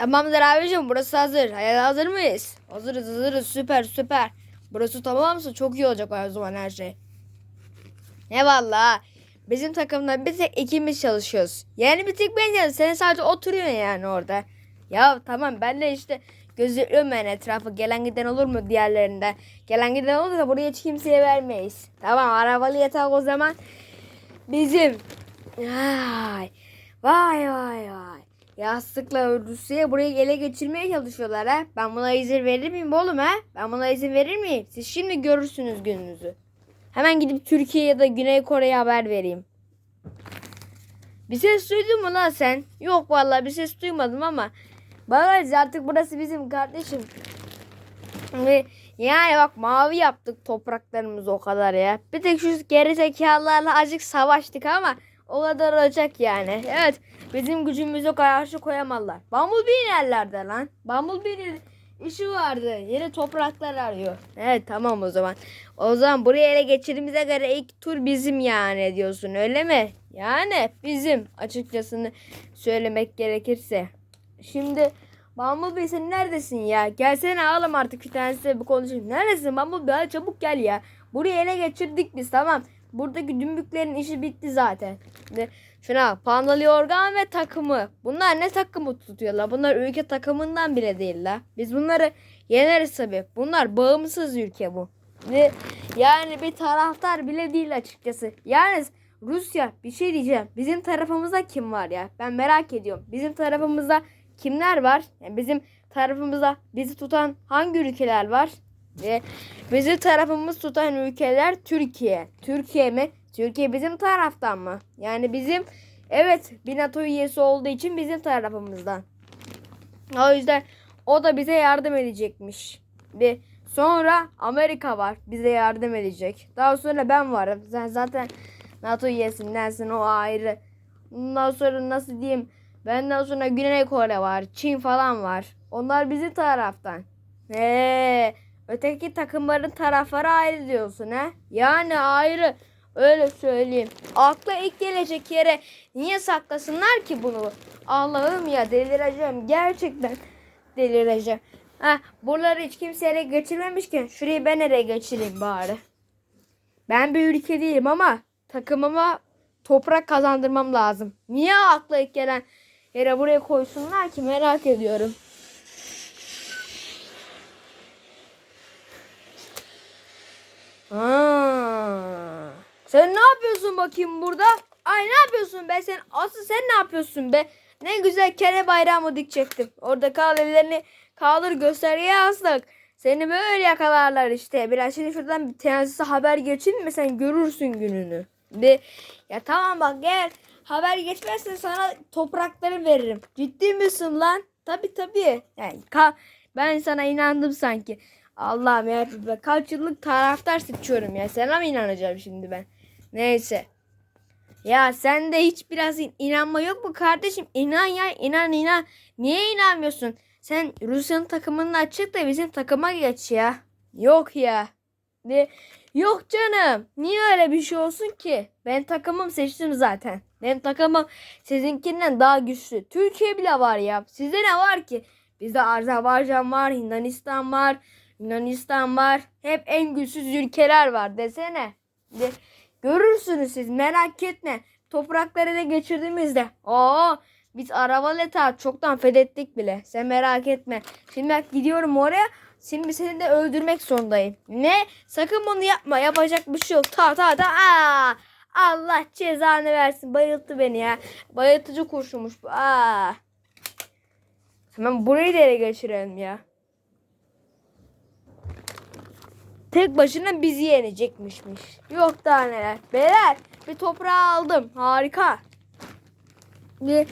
Tamamdır abicim burası hazır. Hayal hazır mıyız? Hazırız hazırız süper süper. Burası tamamsa çok iyi olacak o zaman her şey. Ne valla. Bizim takımda bir tek ikimiz çalışıyoruz. Yani bir tek ben çalışıyorum. Sen sadece oturuyorsun yani orada. Ya tamam ben de işte gözlüyorum ben etrafı. Gelen giden olur mu diğerlerinde? Gelen giden olursa buraya hiç kimseye vermeyiz. Tamam arabalı yatak o zaman bizim. Vay. Vay vay vay. Yastıkla Rusya'ya burayı ele geçirmeye çalışıyorlar ha. Ben buna izin verir miyim oğlum ha? Ben buna izin verir miyim? Siz şimdi görürsünüz gününüzü. Hemen gidip Türkiye ya da Güney Kore'ye haber vereyim. Bir ses duydun mu lan sen? Yok vallahi bir ses duymadım ama. Bak artık burası bizim kardeşim. Ve yani bak mavi yaptık topraklarımızı o kadar ya. Bir tek şu geri zekalarla azıcık savaştık ama o kadar olacak yani. Evet bizim gücümüzü karşı koyamazlar. Bumblebee nerelerde lan? Bumblebee'nin işi vardı. Yeni topraklar arıyor. Evet tamam o zaman. O zaman buraya ele geçirdiğimize göre ilk tur bizim yani diyorsun öyle mi? Yani bizim açıkçası söylemek gerekirse. Şimdi Bumblebee sen neredesin ya? Gelsene ağlam artık bir tanesi bir konuşayım. Neredesin Bumblebee? Hadi çabuk gel ya. Burayı ele geçirdik biz tamam. Buradaki dümbüklerin işi bitti zaten. Ve şuna pandalı organ ve takımı. Bunlar ne takımı tutuyorlar? Bunlar ülke takımından bile değil la. Biz bunları yeneriz tabii. Bunlar bağımsız ülke bu. Ve yani bir taraftar bile değil açıkçası. Yani Rusya bir şey diyeceğim. Bizim tarafımızda kim var ya? Ben merak ediyorum. Bizim tarafımızda kimler var? Yani bizim tarafımızda bizi tutan hangi ülkeler var? Ve bizi tarafımız tutan ülkeler Türkiye. Türkiye mi? Türkiye bizim taraftan mı? Yani bizim evet bir NATO üyesi olduğu için bizim tarafımızdan. O yüzden o da bize yardım edecekmiş. Ve sonra Amerika var bize yardım edecek. Daha sonra ben varım. Sen zaten NATO üyesindensin o ayrı. Ondan sonra nasıl diyeyim? Benden sonra Güney Kore var. Çin falan var. Onlar bizim taraftan. Eee öteki takımların tarafları ayrı diyorsun ha? Yani ayrı. Öyle söyleyeyim. Akla ilk gelecek yere niye saklasınlar ki bunu? Allah'ım ya delireceğim. Gerçekten delireceğim. Ha, buraları hiç kimse ele geçirmemişken şurayı ben nereye geçireyim bari. Ben bir ülke değilim ama takımıma toprak kazandırmam lazım. Niye akla ilk gelen yere buraya koysunlar ki merak ediyorum. Aa, sen ne yapıyorsun bakayım burada? Ay ne yapıyorsun be sen? Asıl sen ne yapıyorsun be? Ne güzel kere bayramı dikecektim. Orada kal ellerini kaldır göstergeye astık. Seni böyle yakalarlar işte. Biraz şimdi şuradan bir tensize haber geçin mi sen görürsün gününü. De, ya tamam bak gel. Haber geçmezse sana toprakları veririm. Ciddi misin lan? Tabi tabi. Yani ka- ben sana inandım sanki. Allah'ım ya kaç yıllık taraftar seçiyorum ya. Sana mı inanacağım şimdi ben? Neyse. Ya sen de hiç biraz in- inanma yok mu kardeşim? İnan ya inan inan. Niye inanmıyorsun? Sen Rusya'nın takımını açık da bizim takıma geç ya. Yok ya. Ne? Yok canım. Niye öyle bir şey olsun ki? Ben takımım seçtim zaten. Benim takımım sizinkinden daha güçlü. Türkiye bile var ya. Sizde ne var ki? Bizde Azerbaycan var, Hindistan var, Yunanistan var. Hep en güçsüz ülkeler var desene. De, görürsünüz siz merak etme. Toprakları da geçirdiğimizde. Oo, biz arabalı etaat çoktan fethettik bile. Sen merak etme. Şimdi ben gidiyorum oraya. Şimdi seni de öldürmek zorundayım. Ne? Sakın bunu yapma. Yapacak bir şey yok. Ta ta ta. Aa! Allah cezanı versin. Bayılttı beni ya. Bayıltıcı kurşunmuş bu. Aa! Hemen burayı da ele geçirelim ya. Tek başına bizi yenecekmişmiş. Yok daha neler. Beyler bir toprağı aldım. Harika. Bir...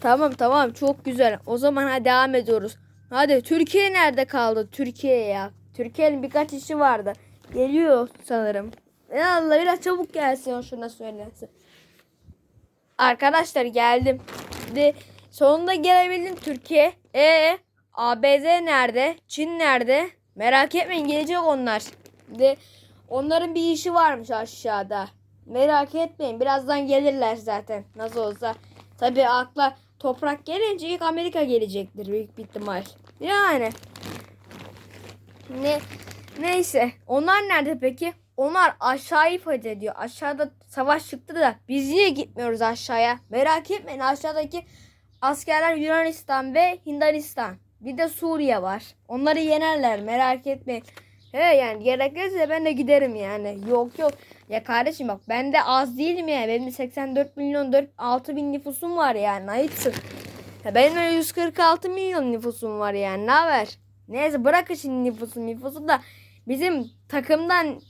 Tamam tamam çok güzel. O zaman hadi devam ediyoruz. Hadi Türkiye nerede kaldı? Türkiye ya. Türkiye'nin birkaç işi vardı. Geliyor sanırım. Ya Allah biraz çabuk gelsin şuna söylesin. Arkadaşlar geldim. De, sonunda gelebildim Türkiye. E ABD nerede? Çin nerede? Merak etmeyin gelecek onlar. De, onların bir işi varmış aşağıda. Merak etmeyin birazdan gelirler zaten. Nasıl olsa. Tabi akla toprak gelince ilk Amerika gelecektir büyük bir ihtimal. Yani. Ne neyse. Onlar nerede peki? Onlar aşağıyı fethediyor. Aşağıda savaş çıktı da biz niye gitmiyoruz aşağıya? Merak etmeyin aşağıdaki askerler Yunanistan ve Hindistan. Bir de Suriye var. Onları yenerler merak etmeyin. He yani gerekirse ben de giderim yani. Yok yok. Ya kardeşim bak ben de az değilim ya. Benim de 84 milyon 4 6 bin nüfusum var yani. Ayıpsın. Ya benim de 146 milyon nüfusum var yani. Ne haber? Neyse bırakın şimdi nüfusu nüfusu da bizim takımdan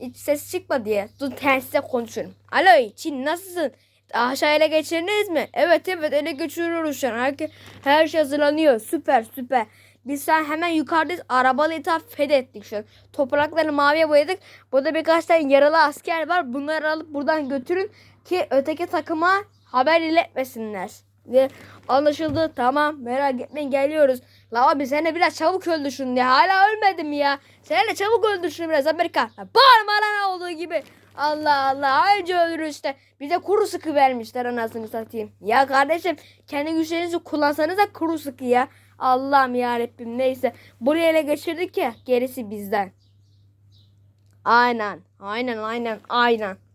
hiç ses çıkma diye. Dur tersine konuşuyorum. Alo Çin nasılsın? Aşağı ele mi? Evet evet ele geçiriyoruz şu an. Her, şey hazırlanıyor. Süper süper. Biz sen hemen yukarıdayız. Arabalı ithaf fethettik şu an. Toprakları maviye boyadık. Burada birkaç tane yaralı asker var. Bunları alıp buradan götürün ki öteki takıma haber iletmesinler. Ve anlaşıldı. Tamam merak etmeyin geliyoruz. La abi sen biraz çabuk öldür şunu ya. Hala ölmedim ya. Sen de çabuk öldür şunu biraz Amerika. Bağırma lan olduğu gibi. Allah Allah anca öldür işte. Bize kuru sıkı vermişler anasını satayım. Ya kardeşim kendi güçlerinizi kullansanız da kuru sıkı ya. Allah'ım yarabbim neyse. Buraya ele geçirdik ya gerisi bizden. Aynen aynen aynen aynen.